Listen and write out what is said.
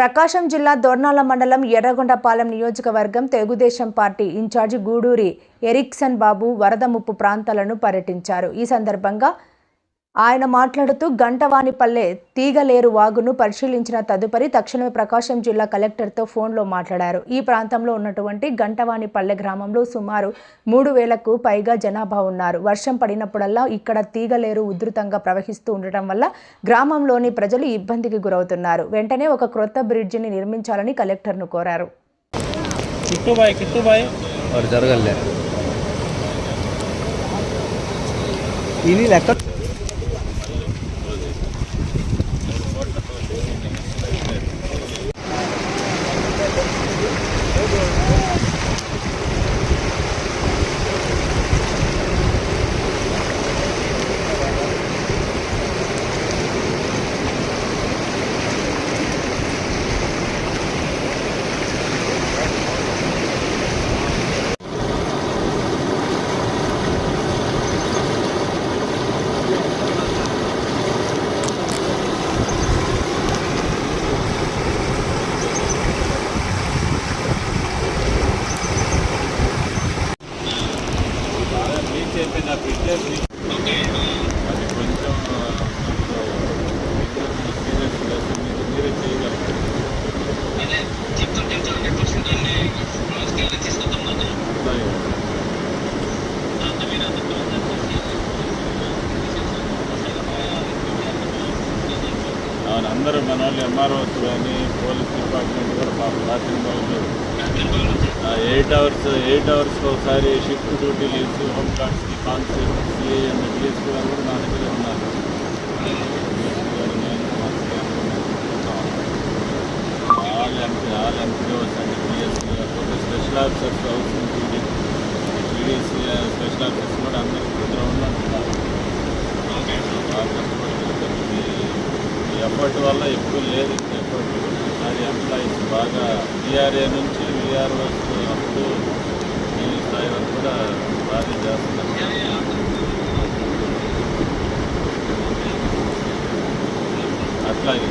ప్రకాశం జిల్లా దొర్నాల మండలం ఎర్రగొండపాలెం నియోజకవర్గం Telugu Desam party in charge Guduri Erickson Babu వరద ముప్పు ప్రాంతాలను పర్యటించారు. ఈ సందర్భంగా ఆయన మాట్లాడుతూ గంటవానిపల్లె తీగలేరు వాగును పరిశీలించిన తదుపరి తక్షణమే ప్రకాశం జిల్లా కలెక్టర్తో ఫోన్లో మాట్లాడారు. ఈ ప్రాంతంలో ఉన్నటువంటి గంటవానిపల్లె గ్రామంలో సుమారు మూడు వేలకు పైగా జనాభా ఉన్నారు. వర్షం పడినప్పుడల్లా ఇక్కడ తీగలేరు ఉధృతంగా ప్రవహిస్తూ ఉండటం వల్ల గ్రామంలోని ప్రజలు ఇబ్బందికి గురవుతున్నారు. వెంటనే ఒక క్రొత్త బ్రిడ్జిని నిర్మించాలని కలెక్టర్ను కోరారు. కిట్టుబాయ్ కిట్టుబాయ్ ఇది లెక్క Obrigado. అందరూ మన వాళ్ళు ఎంఆర్ఓస్ కానీ పోలీస్ డిపార్ట్మెంట్ కూడా పాపం రాసిన వాళ్ళు. ఎయిట్ అవర్స్ ఎయిట్ అవర్స్కి ఒకసారి షిఫ్ట్ డ్యూటీలు ఇస్తూ home గార్డ్స్కి constable CI and DSP garu కూడా నా దగ్గర ఉన్నారు. All MP all MPOs and. DSP garu special officers housing PD PDC special officers కూడా అందరూ గ్రౌండ్లో ఉంటున్నారు కష్టపడి ఎఫర్ట్ వల్ల ఎక్కువ లేదు ఎఫర్ట్ ఎంప్లాయీస్ బాగా విఆర్ఏ నుంచి విఆర్ఓస్ అప్పుడు ఈ స్థాయి వరకు కూడా బాగా చేస్తున్నారు. అట్లాగే